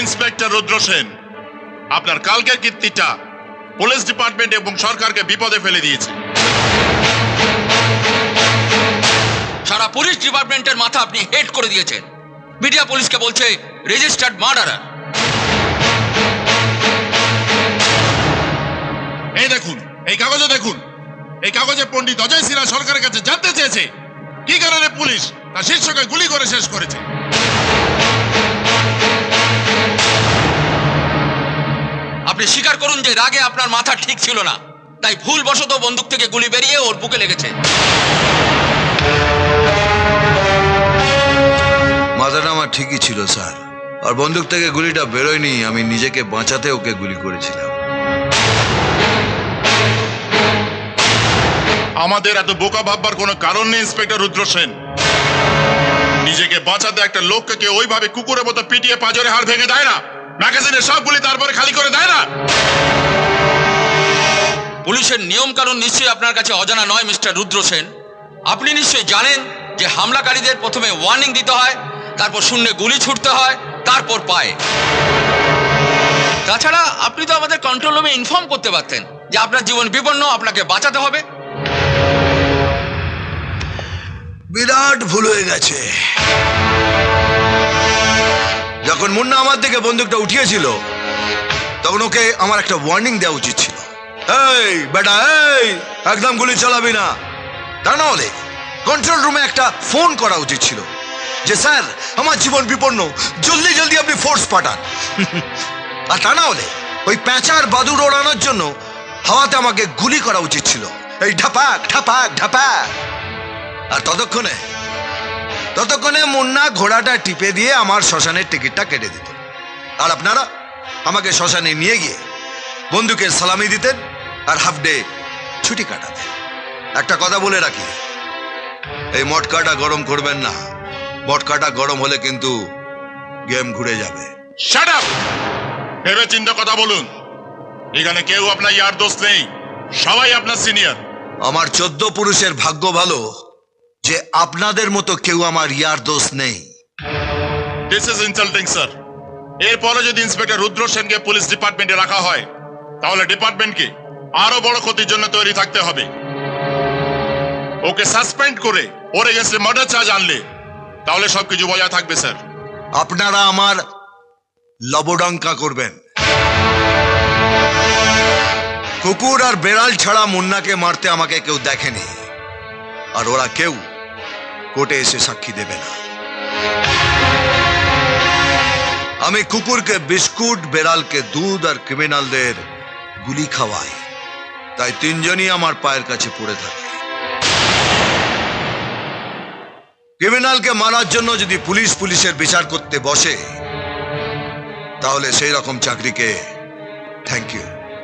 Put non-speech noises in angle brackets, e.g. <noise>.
Inspector রুদ্র সেন আপনার কালকের কীর্তিটা police department এবং সরকারকে বিপদে ফেলে দিয়েছে। সারা পুলিশ ডিপার্টমেন্টের মাথা আপনি হেড করে দিয়েছেন। মিডিয়া পুলিশকে বলছে রেজিস্টার্ড মার্ডারার। এই দেখুন এই কাগজে দেখুন এই কাগজে পণ্ডিত অজয় সিনহা সরকারের কাছে জানতে চেয়েছে কি কারণে পুলিশ তার শীর্ষকে গুলি করে শেষ করেছে। স্বীকার করুন যে রাগে আপনার মাথা ঠিক ছিল না। তাই ভুলবশত বন্দুক থেকে গুলি বেরিয়ে ওর বুকে লেগেছে। মাথাটা আমার ঠিকই ছিল স্যার। আর বন্দুক থেকে গুলিটা বেরোয়নি আমি নিজেকে বাঁচাতে ওকে গুলি করেছিলাম। আমাদের এত বোকা ভাববার কোনো কারণ নেই ইন্সপেক্টর রুদ্র সেন। নিজেকে বাঁচাতে একটা লোককে ওইভাবে কুকুরের মতো পিটিয়ে পাজরে হাড় ভেঙে দেয় না। ম্যাগাজিনের সবগুলি তারপরে খালি করে দেয় না? পুলিশের নিয়ম কানুন নিশ্চয়ই আপনার কাছে অজানা নয়, মিস্টার রুদ্র সেন। আপনি নিশ্চয়ই জানেন যে হামলাকারীদের প্রথমে ওয়ার্নিং দিতে হয়, তারপর শূন্যে গুলি ছুটতে হয়, তারপর পায়ে। তাছাড়া আপনি তো আমাদের কন্ট্রোল রুমে ইনফর্ম করতে পারতেন যে আপনার জীবন বিপন্ন, আপনাকে বাঁচাতে হবে। বিরাট ভুল হয়ে গেছে। যখন মুন্না আমার দিকে বন্দুকটা উঠিয়েছিল, তখন ওকে আমার একটা ওয়ার্নিং দেওয়া উচিত ছিল। এই বেটা, এই, একদম গুলি চালাবি না। তা না হলে কন্ট্রোল রুমে একটা ফোন করা উচিত ছিল যে, স্যার, আমার জীবন বিপন্ন, জলদি জলদি আপনি ফোর্স পাঠান। <laughs> আর তা না হলে ওই প্যাঁচার বাদুর ওড়ানোর জন্য হাওয়াতে আমাকে গুলি করা উচিত ছিল। এই ঢাপাক ঢাপাক ঢাপাক। আর ততক্ষণে ততক্ষণে মুন্না ঘোড়াটা টিপে দিয়ে আমার শ্মশানের টিকিটটা কেটে দিত। আর আপনারা আমাকে শ্মশানে নিয়ে গিয়ে বন্দুকের সালামি দিতেন আর হাফ ডে ছুটি কাটাতেন। একটা কথা বলে রাখি এই মটকাটা গরম করবেন না। মটকাটা গরম হলে কিন্তু গেম ঘুরে যাবে। শাট আপ ভেবে চিন্তা কথা বলুন। এখানে কেউ আপনার ইয়ার দোষ নেই। সবাই আপনার সিনিয়র আমার চোদ্দ পুরুষের ভাগ্য ভালো। যে আপনাদের মতো কেউ আমার ইয়ার দোষ নেই। দিস ইজ ইনসাল্টিং স্যার এরপরে যদি ইন্সপেক্টর রুদ্র সেনকে পুলিশ ডিপার্টমেন্টে রাখা হয় তাহলে ডিপার্টমেন্টকে আরও বড় ক্ষতির জন্য তৈরি থাকতে হবে। ওকে সাসপেন্ড করে ওর এগেন্স্টে মার্ডার চার্জ আনলে তাহলে সবকিছু বজায় থাকবে স্যার আপনারা আমার লবডঙ্কা করবেন। কুকুর আর বেড়াল ছাড়া মুন্নাকে মারতে আমাকে কেউ দেখেনি। আর ওরা কেউ কোর্টে এসে সাক্ষী দেবে না। আমি কুকুরকে বিস্কুট, বেড়ালকে দুধ আর ক্রিমিনালদের গুলি খাওয়াই। তাই তিনজনই আমার পায়ের কাছে পড়ে থাকে। ক্রিমিনালকে মারার জন্য যদি পুলিশ পুলিশের বিচার করতে বসে, তাহলে সেই রকম চাকরিকে থ্যাংক ইউ